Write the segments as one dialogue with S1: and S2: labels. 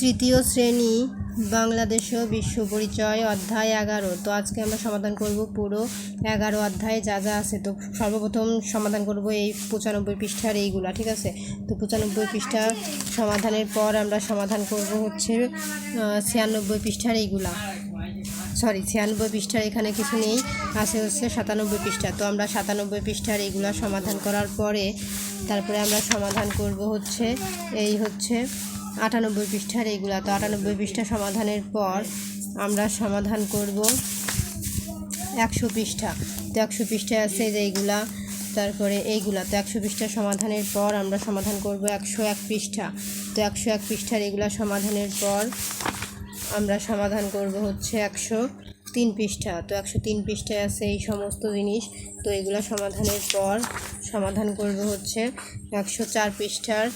S1: তৃতীয় শ্রেণি, বাংলাদেশ ও বিশ্ব পরিচয়, অধ্যায় এগারো। তো আজকে আমরা সমাধান করব পুরো এগারো অধ্যায়ে যা যা আছে। তো সর্বপ্রথম সমাধান করব এই পঁচানব্বই পৃষ্ঠার এইগুলা, ঠিক আছে? তো পঁচানব্বই পৃষ্ঠা সমাধানের পর আমরা সমাধান করব হচ্ছে ছিয়ানব্বই পৃষ্ঠার এইগুলা। সরি, ছিয়ানব্বই পৃষ্ঠার এখানে কিছু নেই, আছে হচ্ছে সাতানব্বই পৃষ্ঠা। তো আমরা সাতানব্বই পৃষ্ঠার এইগুলা সমাধান করার পরে তারপরে আমরা সমাধান করব হচ্ছে, এই হচ্ছে আটানব্বই পৃষ্ঠার এইগুলা। তো আটানব্বই পৃষ্ঠা সমাধানের পর আমরা সমাধান করব একশো পৃষ্ঠা। তো একশো পৃষ্ঠায় আছে যে এইগুলা, তারপরে এইগুলা। তো একশো পৃষ্ঠা সমাধানের পর আমরা সমাধান করব একশো এক পৃষ্ঠা। তো একশো এক পৃষ্ঠার এগুলা সমাধানের পর আমরা সমাধান করব হচ্ছে একশো তিন পৃষ্ঠা। তো একশো তিন পৃষ্ঠায় আছে এই সমস্ত জিনিস। তো এগুলো সমাধানের পর সমাধান করব হচ্ছে একশো চার পৃষ্ঠার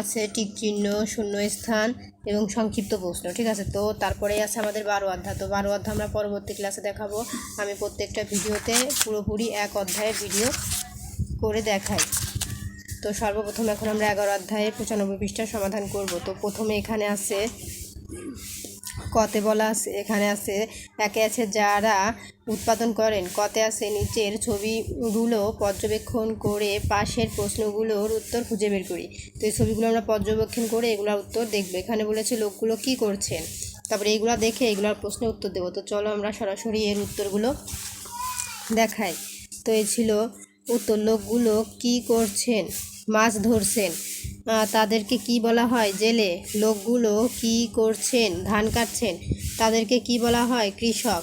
S1: আছে টিক চিহ্ন, শূন্যস্থান এবং সংক্ষিপ্ত প্রশ্ন, ঠিক আছে? তো তারপরেই আছে আমাদের বারো অধ্যায়। তো বারো অধ্যায় আমরা পরবর্তী ক্লাসে দেখাবো। আমি প্রত্যেকটা ভিডিওতে পুরোপুরি এক অধ্যায়ের ভিডিও করে দেখাই। তো সর্বপ্রথম এখন আমরা এগারো অধ্যায়ে পঁচানব্বই পৃষ্ঠার সমাধান করব। তো প্রথমে এখানে আছে কতে বলা আছে, এখানে আছে, একে আছে যারা উৎপাদন করেন। কতে আছে নিচের ছবিগুলো পর্যবেক্ষণ করে পাশের প্রশ্নগুলোর উত্তর খুঁজে বের করি। তো এই ছবিগুলো আমরা পর্যবেক্ষণ করে এগুলোর উত্তর দেখব। এখানে বলেছে, লোকগুলো কি করছেন? তারপরে এইগুলো দেখে এগুলোর প্রশ্নের উত্তর দেবো। তো চলো আমরা সরাসরি এর উত্তরগুলো দেখাই। তো এই ছিল উত্তর, লোকগুলো কি করছেন? মাছ ধরছেন। তাদেরকে কি বলা হয়? জেলে লোকগুলো কি করছেন? ধান কাটছেন? তাদেরকে কি বলা হয়? কৃষক।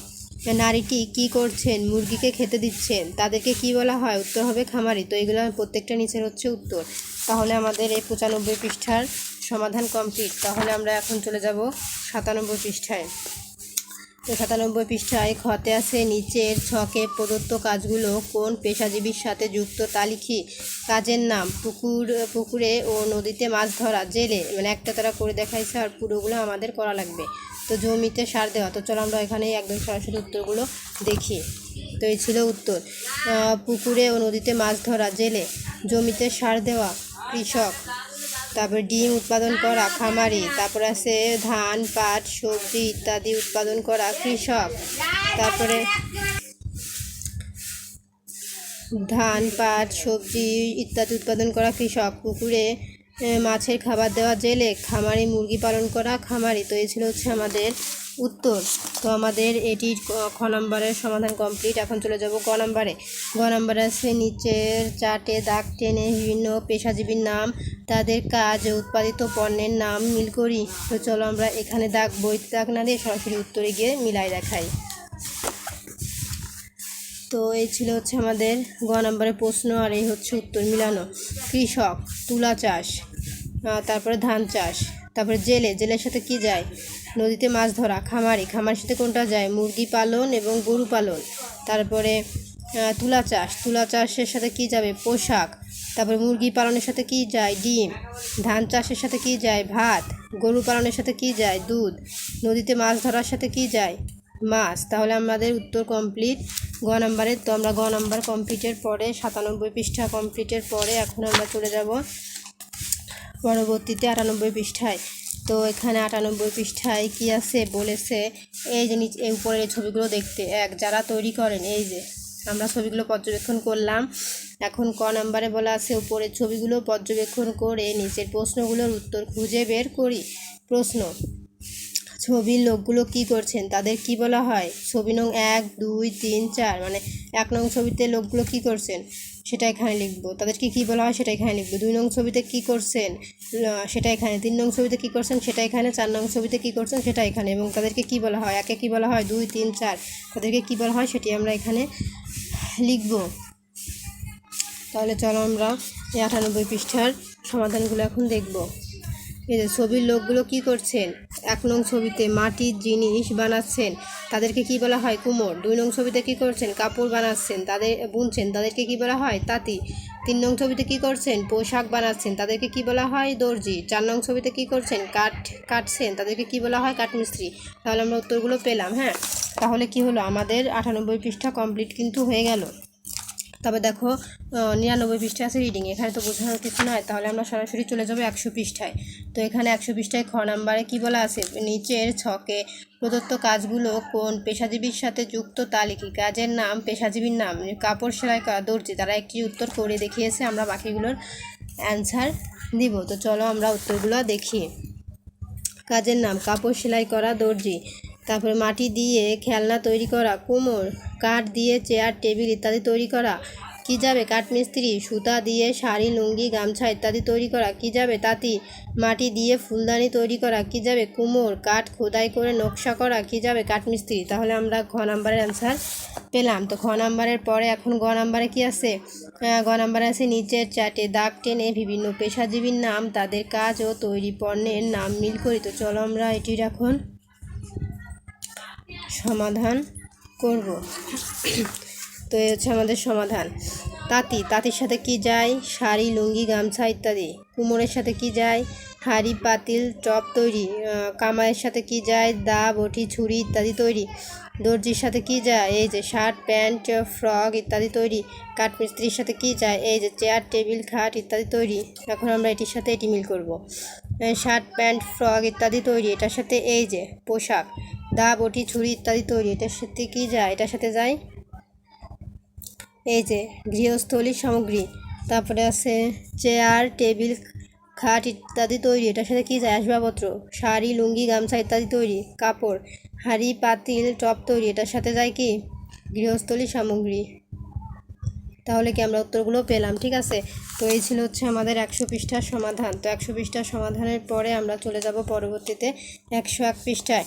S1: নারীটি কি করছেন? মুরগিকে খেতে দিচ্ছেন? তাদেরকে কি বলা হয়? উত্তর হবে খামারি। তো এগুলো প্রত্যেকটা নিচের হচ্ছে উত্তর। তাহলে আমাদের এই পঁচানব্বই পৃষ্ঠার সমাধান কমপ্লিট তাহলে আমরা এখন চলে যাব সাতানব্বই পৃষ্ঠায়। সাতানব্বই পৃষ্ঠায় খতে আছে নিচের ছকে প্রদত্ত কাজগুলো কোন পেশাজীবীর সাথে যুক্ত তা লিখি। কাজের নাম, পুকুর, পুকুরে ও নদীতে মাছ ধরা, জেলে। মানে একটা তারা করে দেখাইছে আর পুরোগুলো আমাদের করা লাগবে। তো জমিতে সার দেওয়া। তো চলো আমরা এখানে একদম সরাসরি উত্তরগুলো দেখি। তো এই ছিল উত্তর। পুকুরে ও নদীতে মাছ ধরা, জেলে। জমিতে সার দেওয়া, কৃষক। তারপর ডিম উৎপাদন করা, খামারি, তারপর আছে ধান, পাট, সবজি ইত্যাদি উৎপাদন করা, কৃষক, তারপরে ধান, পাট, সবজি ইত্যাদি উৎপাদন করা, কৃষক, পুকুরে মাছের খাবার দেওয়া, জেলে, খামারি, মুরগি পালন করা, খামারি। তো এই ছিল হচ্ছে আমাদের উত্তর। তো আমাদের এটির ক- খ নম্বরের সমাধান কমপ্লিট এখন চলে যাব গ নম্বরে। গ নম্বরে আছে নিচের চার্টে দাগ টেনে বিভিন্ন পেশাজীবীর নাম, তাদের কাজ, উৎপাদিত পণ্যের নাম মিল করি। তো চলো আমরা এখানে দাগ, বইতে দাগ না দিয়ে সরাসরি উত্তরে গিয়ে মিলাই দেখাই। তো এই ছিল হচ্ছে আমাদের গ নম্বরের প্রশ্ন, আর এই হচ্ছে উত্তর মিলানো। কৃষক, তুলা চাষ তারপরে ধান চাষ, তারপরে জেলে। জেলের সাথে কি যায়? নদীতে মাছ ধরা, খামারি, খামারের সাথে কোনটা যায়? মুরগি পালন এবং গরু পালন। তারপরে তুলা চাষ। তুলা চাষের সাথে কি যাবে? পোশাক। তারপরে মুরগি পালনের সাথে কি যায়? ডিম। ধান চাষের সাথে কি যায়? ভাত। গরু পালনের সাথে কি যায়? দুধ। নদীতে মাছ ধরার সাথে কি যায়? মাছ। তাহলে আমাদের উত্তর কমপ্লিট। গ নাম্বারের তো আমরা গ নাম্বার কমপ্লিটের পরে, সাতানব্বই পৃষ্ঠা কমপ্লিটের পরে এখন আমরা চলে যাব পরবর্তীতে আটানব্বই পৃষ্ঠায়। তো এখানে আটানব্বই পৃষ্ঠায় কি আছে? বলেছে, এই যে নিচে এই উপরের ছবিগুলো দেখতে। এক, যারা তৈরি করেন, এই যে আমরা ছবিগুলো পর্যবেক্ষণ করলাম। এখন ক নাম্বারে বলা আছে, উপরের ছবিগুলো পর্যবেক্ষণ করে নিচের প্রশ্নগুলোর উত্তর খুঁজে বের করি। প্রশ্ন ছবির লোকগুলো কি করছেন? তাদের কি বলা হয়? ছবি নং এক, দুই, তিন, চার মানে এক নং ছবিতে লোকগুলো কি করছেন? সেটা এখানে লিখব। তাদেরকে কি বলা হয় সেটা এখানে লিখব। দুই নং ছবিতে কি করছেন? সেটা এখানে। তিন নং ছবিতে কি করছেন? সেটা এখানে। চার নং ছবিতে কি করছেন? সেটা এখানে। এবং তাদেরকে কি বলা হয়? একে কি বলা হয়? দুই, তিন, চার। তাদেরকে কি বলা হয়? সেটি আমরা এখানে লিখব। তাহলে চলো আমরা এই আটানব্বই পৃষ্ঠার সমাধানগুলো এখন দেখব। এই যে ছবির লোকগুলো কি করছেন? এক নং ছবিতে মাটির জিনিস বানাচ্ছেন। তাদেরকে কি বলা হয়? কুমোর। দুই নং ছবিতে কি করছেন? কাপড় বানাচ্ছেন। তাদের বুনছেন। তাদেরকে কি বলা হয়? তাঁতি। তিন নং ছবিতে কি করছেন? পোশাক বানাচ্ছেন। তাদেরকে কি বলা হয়? দর্জি। চার নং ছবিতে কি করছেন? কাঠ, কাটছেন। তাদেরকে কি বলা হয়? কাঠমিস্ত্রি। তাহলে আমরা উত্তরগুলো পেলাম হ্যাঁ? তাহলে কি হলো? আমাদের আটানব্বই পৃষ্ঠা কমপ্লিট কিন্তু হয়ে গেল। তবে দেখো নিরানব্বই পৃষ্ঠা আছে রিডিং এখানে তো বোঝানোর কিছু নয় তাহলে আমরা সরাসরি চলে যাব একশো পৃষ্ঠায়। তো এখানে একশো পৃষ্ঠায় খ নাম্বারে কী বলা আছে? নিচের ছকে প্রদত্ত কাজগুলো কোন পেশাজীবীর সাথে যুক্ত তা লিখি কাজের নাম, পেশাজীবীর নাম, কাপড় সেলাই করা, দর্জি, তারা একটি উত্তর করে দেখিয়েছে, আমরা বাকিগুলোর অ্যান্সার দিব। তো চলো আমরা উত্তরগুলো দেখি। কাজের নাম, কাপড় সেলাই করা, দর্জি তারপরে মাটি দিয়ে খেলনা তৈরি করা, কুমোর, কাঠ দিয়ে চেয়ার, টেবিল ইত্যাদি তৈরি করা, কি যাবে কাঠমিস্ত্রি, সুতা দিয়ে শাড়ি, লুঙ্গি, গামছা ইত্যাদি তৈরি করা, কি যাবে তাঁতি, মাটি দিয়ে ফুলদানি তৈরি করা, কি যাবে কুমোর, কাঠ খোদাই করে নকশা করা, কি যাবে কাঠমিস্ত্রি? তাহলে আমরা ঘ নাম্বারের অ্যান্সার পেলাম। তো খ নাম্বারের পরে এখন গ নাম্বারে কি আছে? গ নাম্বারে আছে নিচের চাটে দাগ টেনে বিভিন্ন পেশাজীবীর নাম, তাদের কাজ ও তৈরি পণ্যের নাম মিল করি। তো চলো আমরা এটির এখন সমাধান করব। তো এই হচ্ছে আমাদের সমাধান। তাঁতি তাঁতির সাথে কি যায়? শাড়ি লুঙ্গি গামছা ইত্যাদি। কুমোরের সাথে কি যায়? হাঁড়ি পাতিল টপ তৈরি। আহ, কামাইয়ের সাথে কি যায়? দা বটি ছুরি ইত্যাদি তৈরি। দর্জির সাথে কি যায়? এই যে শার্ট প্যান্ট ফ্রক ইত্যাদি তৈরি। কাঠমিস্ত্রির সাথে কি যায়? এই যে চেয়ার টেবিল খাট ইত্যাদি তৈরি। এখন আমরা এটির সাথে এটি মিল করব। শার্ট, প্যান্ট, ফ্রক ইত্যাদি তৈরি, এটার সাথে এই যে পোশাক দা বটি ছুরি ইত্যাদি তৈরি, এটার সাথে কী যায়? এটার সাথে যায় এই যে গৃহস্থলী সামগ্রী, তারপরে আছে চেয়ার, টেবিল, খাট ইত্যাদি তৈরি, এটার সাথে কী যায়? আসবাবপত্র, শাড়ি, লুঙ্গি, গামছা ইত্যাদি তৈরি, কাপড়, হাঁড়ি, পাতিল, টপ তৈরি, এটার সাথে যায় কি? গৃহস্থলী সামগ্রী। তাহলে কি আমরা উত্তরগুলো পেলাম, ঠিক আছে? তো এই ছিল হচ্ছে আমাদের একশো পৃষ্ঠার সমাধান। তো একশো পৃষ্ঠার সমাধানের পরে আমরা চলে যাব পরবর্তীতে একশো এক পৃষ্ঠায়।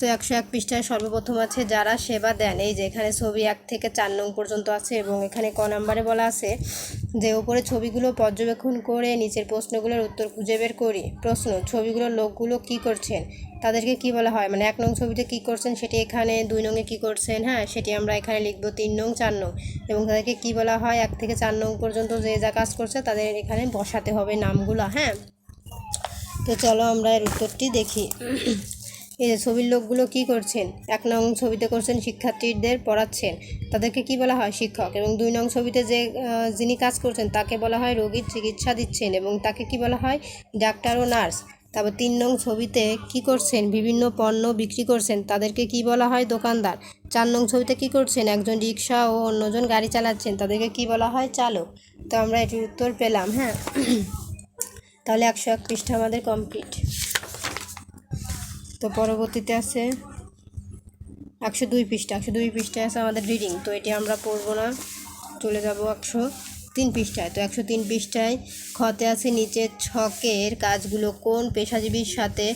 S1: তো একশো এক পৃষ্ঠায় সর্বপ্রথম আছে, যারা সেবা দেন। এই যে এখানে ছবি এক থেকে চার নং পর্যন্ত আছে এবং এখানে ক নাম্বারে বলা আছে যে, উপরে ছবিগুলো পর্যবেক্ষণ করে নিচের প্রশ্নগুলোর উত্তর খুঁজে বের করি। প্রশ্ন, ছবিগুলোর লোকগুলো কি করছেন? তাদেরকে কি বলা হয়? মানে এক নং ছবিতে কি করছেন, সেটি এখানে দুই নংয়ে কি করছেন? হ্যাঁ সেটি আমরা এখানে লিখব তিন নং, চার নং। এবং তাদেরকে কি বলা হয়? এক থেকে চার নং পর্যন্ত যে যা কাজ করছে, তাদের এখানে বসাতে হবে নামগুলো হ্যাঁ? তো চলো আমরা এর উত্তরটি দেখি। এই যে ছবির লোকগুলো কি করছেন? এক নং ছবিতে করছেন শিক্ষার্থীদের পড়াচ্ছেন। তাদেরকে কি বলা হয়? শিক্ষক। এবং দুই নং ছবিতে যে যিনি কাজ করছেন, তাকে বলা হয় রোগীর চিকিৎসা দিচ্ছেন এবং তাকে কি বলা হয়? ডাক্তার ও নার্স। তারপর তিন নং ছবিতে কি করছেন? বিভিন্ন পণ্য বিক্রি করছেন। তাদেরকে কি বলা হয়? দোকানদার। চার নং ছবিতে কি করছেন? একজন রিক্সা ও অন্যজন গাড়ি চালাচ্ছেন। তাদেরকে কি বলা হয়? চালক। তো আমরা এটির উত্তর পেলাম হ্যাঁ? তাহলে একশো এক পৃষ্ঠা আমাদের কমপ্লিট। তো পরবর্তীতে আছে একশো দুই পৃষ্ঠা। একশো দুই পৃষ্ঠায় আছে আমাদের রিডিং তো এটি আমরা পড়ব না। চলে যাব একশো তিন পৃষ্ঠায়। তো একশো তিন পৃষ্ঠায় খতে আছে নিচের ছকের কাজগুলো কোন পেশাজীবীর সাথে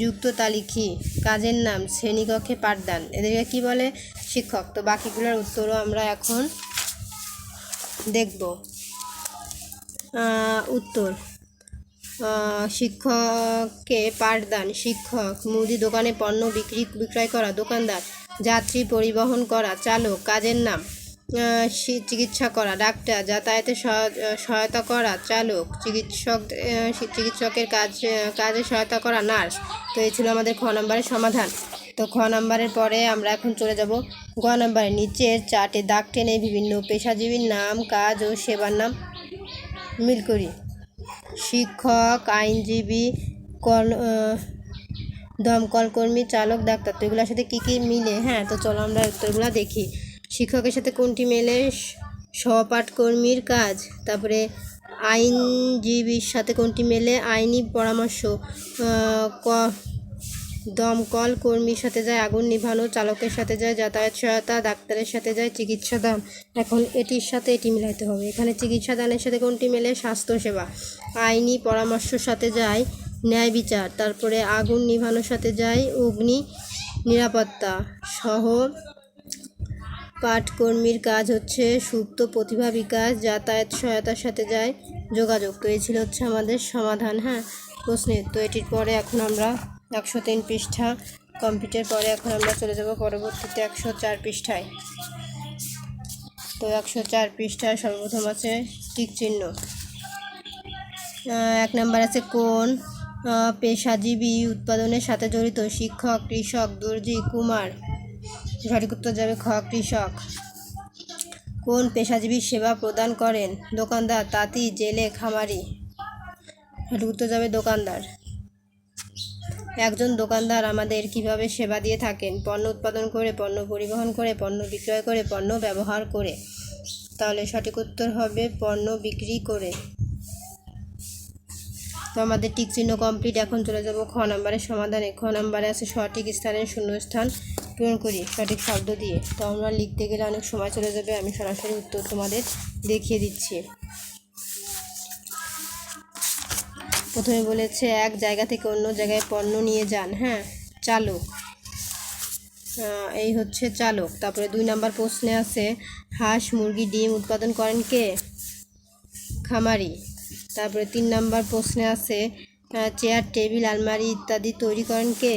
S1: যুক্ত তা লিখি। কাজের নাম শ্রেণীকক্ষে পাঠদান। এদেরকে কি বলে? শিক্ষক। তো বাকিগুলোর উত্তরও আমরা এখন দেখব। উত্তর। শিক্ষককে পাঠদান, শিক্ষক, মুদি দোকানে পণ্য বিক্রি, বিক্রয় করা, দোকানদার, যাত্রী পরিবহন করা, চালক, কাজের নাম চিকিৎসা করা, ডাক্তার, যাতায়াতে সহ- সহায়তা করা, চালক, চিকিৎসক চিকিৎসকের কাজ, কাজে সহায়তা করা, নার্স। তো এই ছিল আমাদের খ নম্বরের সমাধান। তো খ নম্বরের পরে আমরা এখন চলে যাব গ নম্বরে নিচের চার্টে দাগ টেনে বিভিন্ন পেশাজীবীর নাম, কাজ ও সেবার নাম মিল করি। শিক্ষক, আইনজীবী, কল দমকল কর্মী, চালক, ডাক্তার। তো এগুলোর সাথে কী কী মিলে? হ্যাঁ তো চলো আমরা উত্তরগুলো দেখি। শিক্ষকের সাথে কোনটি মেলে? সহপাঠকর্মীর সহপাঠ কর্মীর কাজ। তারপরে আইনজীবীর সাথে কোনটি মেলে? আইনি পরামর্শ। দমকল কর্মীর সাথে যায়, আগুন নিভানো, চালকের সাথে যায়, যাতায়াত সহায়তা, ডাক্তারের সাথে যায়, চিকিৎসা দান। এখন এটির সাথে এটি মিলাইতে হবে। এখানে চিকিৎসা দানের সাথে কোনটি মেলে? স্বাস্থ্যসেবা আইনি পরামর্শের সাথে যায়, ন্যায় বিচার। তারপরে আগুন নিভানোর সাথে যায়, অগ্নি নিরাপত্তা সহ পাঠকর্মীর কাজ হচ্ছে সুপ্ত প্রতিভা বিকাশ, যাতায়াত সহায়তার সাথে যায়, যোগাযোগ। তো এই ছিল হচ্ছে আমাদের সমাধান হ্যাঁ প্রশ্নের। তো এটির পরে এখন আমরা একশো তিন পৃষ্ঠা কমপ্লিটের পরে এখন আমরা চলে যাব পরবর্তীতে একশো চার পৃষ্ঠায়। তো একশো চার পৃষ্ঠায় সর্বপ্রথম আছে টিক চিহ্ন। এক নাম্বার আছে কোন পেশাজীবী উৎপাদনের সাথে জড়িত শিক্ষক, কৃষক, দর্জি, কুমার। সঠিক উত্তর যাবে খ, কৃষক। কোন পেশাজীবী সেবা প্রদান করেন? দোকানদার, তাঁতি, জেলে, খামারি। এর উত্তর যাবে দোকানদার। একজন দোকানদার আমাদের কীভাবে সেবা দিয়ে থাকেন? পণ্য উৎপাদন করে, পণ্য পরিবহন করে, পণ্য বিক্রয় করে, পণ্য ব্যবহার করে। তাহলে সঠিক উত্তর হবে পণ্য বিক্রি করে। তো আমাদের টিক চিহ্ন কমপ্লিট এখন চলে যাব খ নাম্বারের সমাধানে। খ নাম্বারে আছে সঠিক স্থানের শূন্যস্থান পূরণ করি, সঠিক শব্দ দিয়ে। তো আমরা লিখতে গেলে অনেক সময় চলে যাবে। আমি সরাসরি উত্তর তোমাদের দেখিয়ে দিচ্ছি। প্রথমে বলেছে, এক জায়গা থেকে অন্য জায়গায় পণ্য নিয়ে যান। হ্যাঁ চালক। এই হচ্ছে চালক। তারপরে দুই নাম্বার প্রশ্নে আছে, হাঁস, মুরগি, ডিম উৎপাদন করেন কে? খামারি। তারপরে তিন নাম্বার প্রশ্নে আছে চেয়ার, টেবিল, আলমারি ইত্যাদি তৈরি করেন কে?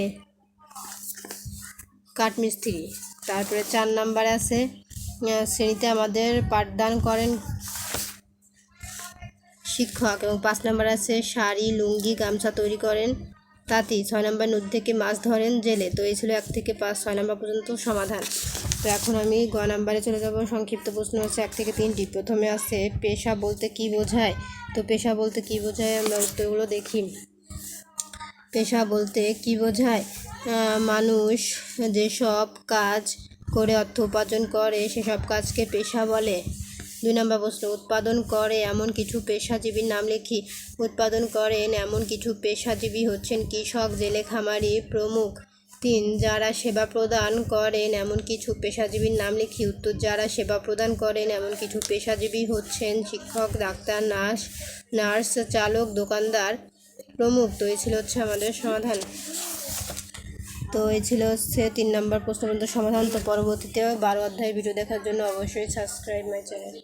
S1: কাঠমিস্ত্রি। তারপরে চার নাম্বারে আছে শ্রেণীতে আমাদের পাঠদান করেন শিক্ষক এবং পাঁচ নাম্বার আছে শাড়ি, লুঙ্গি, গামছা তৈরি করেন। তাঁতি ছয় নম্বর নদী থেকে মাছ ধরেন জেলে। তো এই ছিল এক থেকে পাঁচ, ছয় নম্বর পর্যন্ত সমাধান। তো এখন আমি গ নাম্বারে চলে যাব। সংক্ষিপ্ত প্রশ্ন হচ্ছে এক থেকে তিনটি। প্রথমে আছে, পেশা বলতে কি বোঝায়? তো পেশা বলতে কি বোঝায়? আমরা উত্তরগুলো দেখি। পেশা বলতে কি বোঝায়? মানুষ যেসব কাজ করে, অর্থ উপার্জন করে, সেসব কাজকে পেশা বলে। দুই নম্বর প্রশ্ন, উৎপাদন করে এমন কিছু পেশাজীবীর নাম লিখি। উৎপাদন করেন এমন কিছু পেশাজীবী হচ্ছেন কৃষক, জেলে খামারি, প্রমুখ। তিন, যারা সেবা প্রদান করেন এমন কিছু পেশাজীবীর নাম লিখি। উত্তর, যারা সেবা প্রদান করেন এমন কিছু পেশাজীবী হচ্ছেন শিক্ষক, ডাক্তার, নার্স নার্স, চালক, দোকানদার, প্রমুখ। তো এই ছিল হচ্ছে আমাদের সমাধান। তো এই ছিল হচ্ছে তিন নম্বর প্রশ্ন পর্যন্ত সমাধান। তো পরবর্তীতে বারো অধ্যায় ভিডিও দেখার জন্য অবশ্যই সাবস্ক্রাইব মাই চ্যানেল।